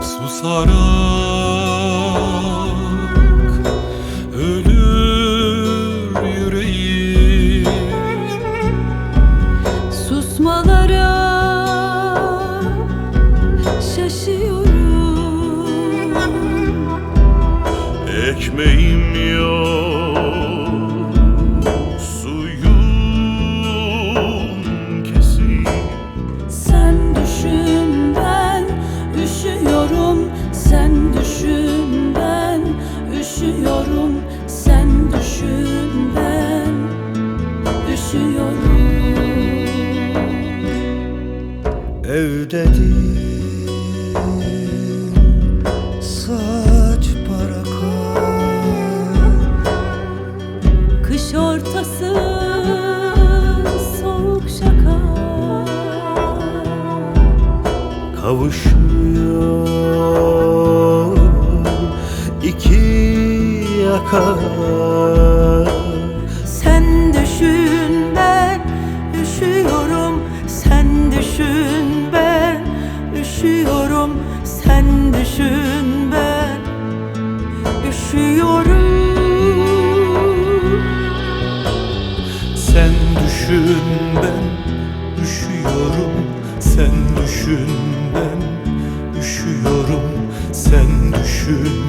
Susarak yüreğim Susmalara şaşıyorum. Ekmeğim yok saç paraka Kış ortası soğuk şaka. Kavuşmuyor iki yaka Sen düşün ben üşüyorum. Sen düşün Düşün ben üşüyorum Sen düşün ben üşüyorum Sen düşün ben üşüyorum Sen düşün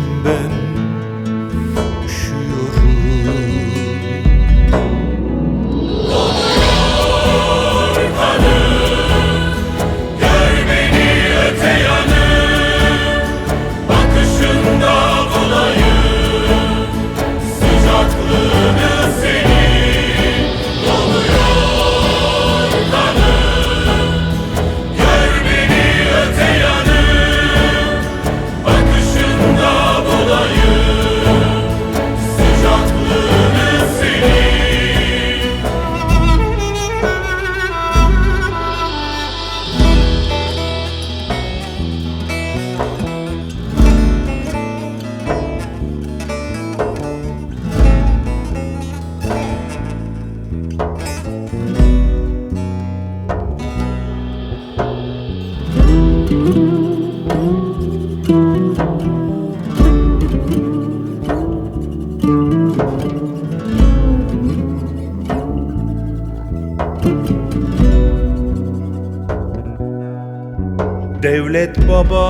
Devlet baba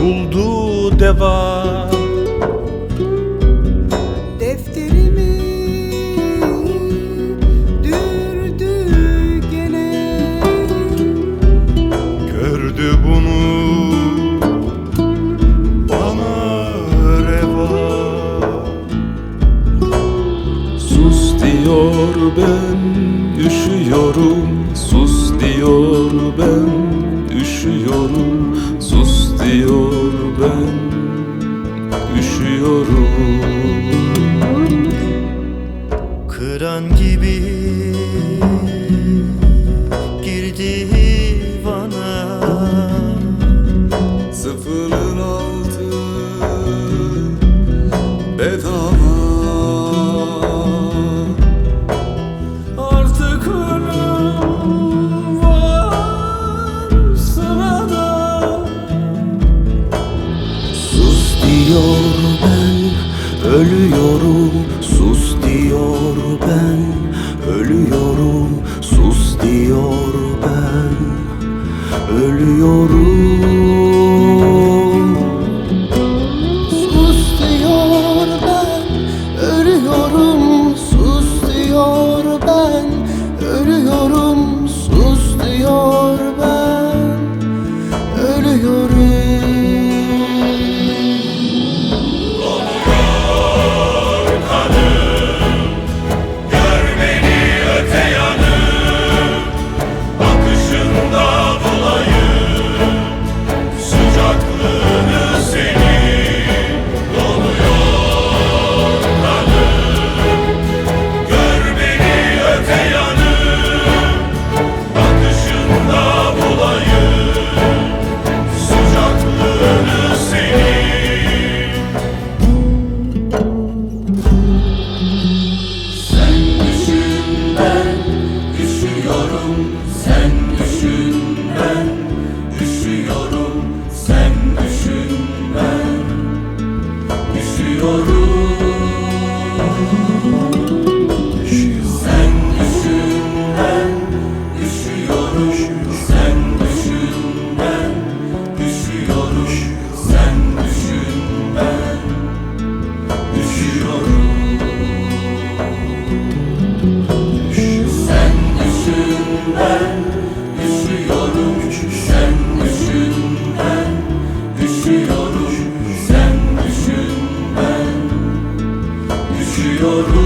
buldu deva. Defterimi dürdü gene. Gördü bunu bana reva. Sus diyor ben bedava. Artık ölüm var sırada. Sus diyor ben ölüyorum. Sus diyor ben ölüyorum. Sus diyor ben ölüyorum ben roru